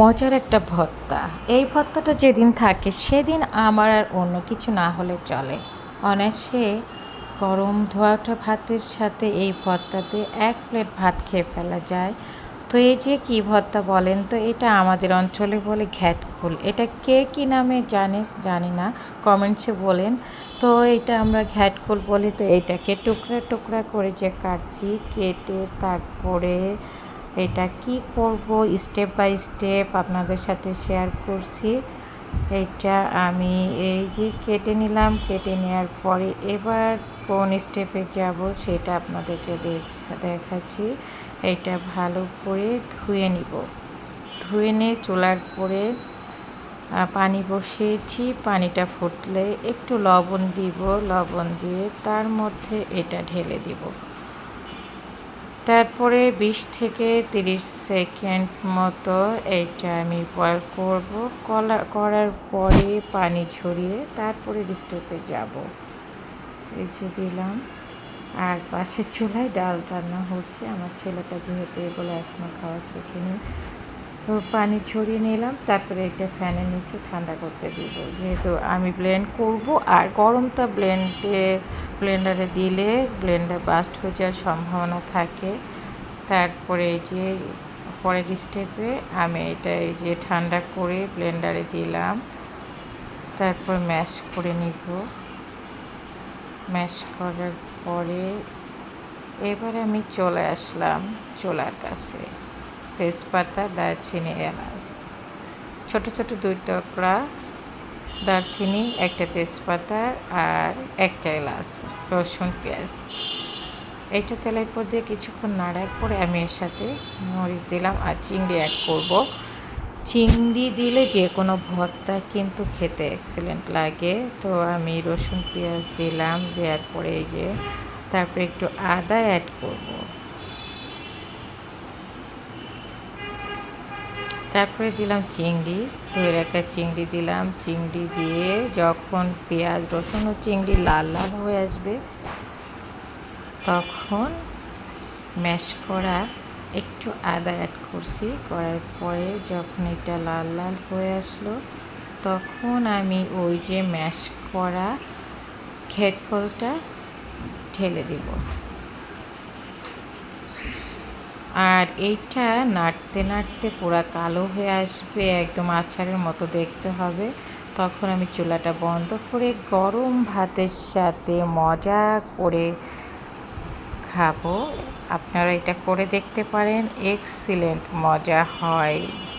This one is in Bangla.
মজার একটা ভত্তা। এই ভত্তাটা যেদিন থাকে, সেদিন আমার আর অন্য কিছু না হলে চলে। অনায়াসে গরম ধোয়াটা ভাতের সাথে এই ভত্তাতে এক প্লেট ভাত খেয়ে ফেলা যায়। তো এই যে কী ভত্তা বলেন তো, এটা আমাদের অঞ্চলে বলে ঘ্যাটকুল এটা কে কী নামে জানে, জানি না, কমেন্টসে বলেন। তো এটা আমরা ঘ্যাটকুল বলি, তো এটাকে টুকরা টুকরা করে যে কাটছি, কেটে তারপরে এটা কি করব? স্টেপ বাই স্টেপ আপনাদের সাথে শেয়ার করছি। এটা আমি এই যে কেটে নিলাম, কেটে নেওয়ার পরে এবার কোন স্টেপে যাব সেটা আপনাদেরকে দেখাচ্ছি। এটা ভালো করে ধুয়ে নিব। ধুয়ে নিয়ে চুলার পরে পানি বসিয়েছি। পানিটা ফুটলে একটু লবণ দিব। লবণ দিয়ে তার মধ্যে এটা ঢেলে দিব। তারপরে বিশ থেকে তিরিশ সেকেন্ড মতো এটা আমি বয়েল করব। কলা, করার পরে পানি ছড়িয়ে তারপরে স্টোভে যাব। এই যে দিলাম। আর পাশে চুলায় ডাল রান্না হচ্ছে। আমার ছেলেটা যেহেতু এগুলো এখনও খাওয়া শেখেনি তো পানি ছড়িয়ে নিলাম, তারপরে এটা ফ্যানের নিচে ঠান্ডা করতে দিব। যেহেতু আমি ব্লেন্ড করব, আর গরমটা ব্লেন্ডে ব্লেন্ডারে দিলে ব্লেন্ডার বাস্ট হয়ে যাওয়ার সম্ভাবনা থাকে। তারপরে এই যে পরের স্টেপে আমি এটা এই যে ঠান্ডা করে ব্লেন্ডারে দিলাম। তারপর ম্যাশ করে নিব। ম্যাশ করার পরে এবার আমি চলে আসলাম চোলার কাছে। তেজপাতা, দারচিনি, এলাচ। ছোট ছোট দুই টুকরা দারচিনি, একটা তেজপাতা আর একটা এলাচ, রসুন, পেঁয়াজ। এইটা তেলের পর দিয়ে কিছুক্ষণ নাড়ার পরে আমি এর সাথে মরিচ দিলাম আর চিংড়ি অ্যাড করব। চিংড়ি দিলে যে কোনো ভর্তা কিন্তু খেতে এক্সেলেন্ট লাগে। তো আমি রসুন, পেঁয়াজ দিলাম, দেওয়ার পরে এই যে তারপরে একটু আদা অ্যাড করব। তারপরে দিলাম চিংড়ি, ধুয়ে রাখা চিংড়ি দিলাম। চিংড়ি দিয়ে যখন পেঁয়াজ, রসুন ও চিংড়ি লাল লাল হয়ে আসবে, তখন ম্যাশ করা একটু আদা অ্যাড করছি। করার পরে যখন এটা লাল লাল হয়ে আসলো, তখন আমি ওই যে ম্যাশ করা খেটকলটা ঢেলে দিব। আর এইটা নাড়তে নাড়তে পুরো কালো হয়ে আসবে, একদম আচারের মতো দেখতে হবে। তখন আমি চুলাটা বন্ধ করে গরম ভাতের সাথে মজা করে খাব। আপনারা এটা করে দেখতে পারেন, এক্সিলেন্ট মজা হয়।